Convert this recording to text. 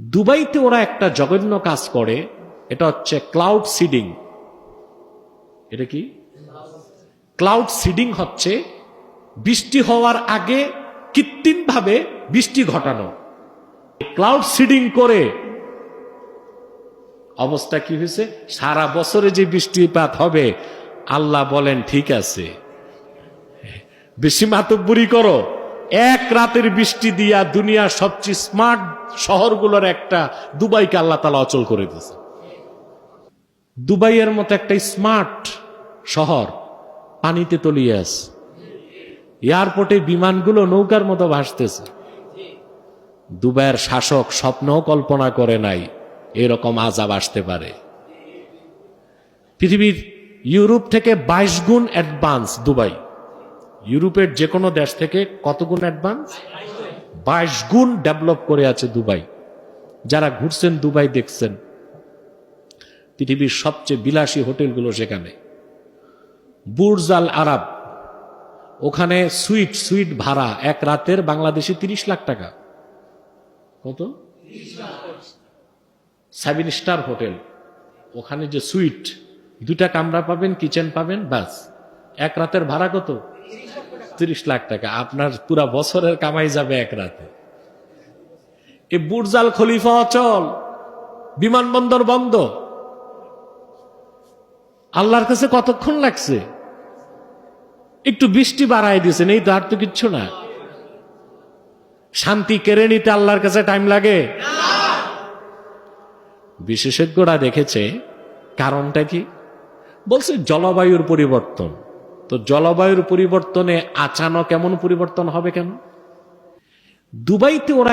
দুবাইতে ওরা একটা জঘন্য কাজ করে, এটা হচ্ছে ক্লাউড সিডিং এটা কি? ক্লাউড সিডিং হচ্ছে বৃষ্টি হওয়ার আগে কৃত্রিমভাবে বৃষ্টি ঘটানো। ক্লাউড সিডিং করে অবস্থা কি হয়েছে? সারা বছরে যে বৃষ্টিপাত হবে, আল্লাহ বলেন, ঠিক আছে। বেশি মাতব্বরি করো। এক রাতের বৃষ্টি দিয়া দুনিয়ার সবচেয়ে স্মার্ট শহরগুলোর একটা, দুবাইকে আল্লাহ তালা অচল করে দিয়েছে। দুবাইয়ের মতো একটা স্মার্ট শহর পানিতে তলিয়ে আছে। এয়ারপোর্টে বিমানগুলো নৌকার মতো ভাসতেছে। দুবাইয়ের শাসক স্বপ্নও কল্পনা করে নাই, এরকম আজাব আসতে পারে। পৃথিবীর ইউরোপ থেকে বাইশ গুণ অ্যাডভান্স দুবাই। ইউরোপের যে কোনো দেশ থেকে কত গুণ অ্যাডভান্স বাইশ গুণ ডেভেলপ করে আছে দুবাই। যারা ঘুরছেন দুবাই দেখছেন, পৃথিবীর সবচেয়ে বিলাসী হোটেলগুলো সেখানে। বুর্জ আল আরব, ওখানে সুইট সুইট ভাড়া, এক রাতের বাংলাদেশে তিরিশ লাখ টাকা। কত? Seven star hotel. ওখানে যে সুইট দুটা কামরা পাবেন, কিচেন পাবেন, ব্যাস। এক রাতের ভাড়া কত? তিরিশ লাখ টাকা। আপনার পুরা বছরের কামাই যাবে এক রাতে। এই বুর্জাল খলিফা অচল বিমানবন্দর বন্ধ। আল্লাহর কাছে কতক্ষণ লাগছে? একটু বৃষ্টি বাড়াই দিয়েছেন, এই তো আর তো কিচ্ছু না। শান্তি কেড়ে নিতে আল্লাহর কাছে টাইম লাগে? বিশেষজ্ঞরা দেখেছে, কারণটা কি? বলছে, জলবায়ুর পরিবর্তন। তো জলবায়ুর পরিবর্তনে আচানক এমন পরিবর্তন হবে কেন? দুবাইতে ওরা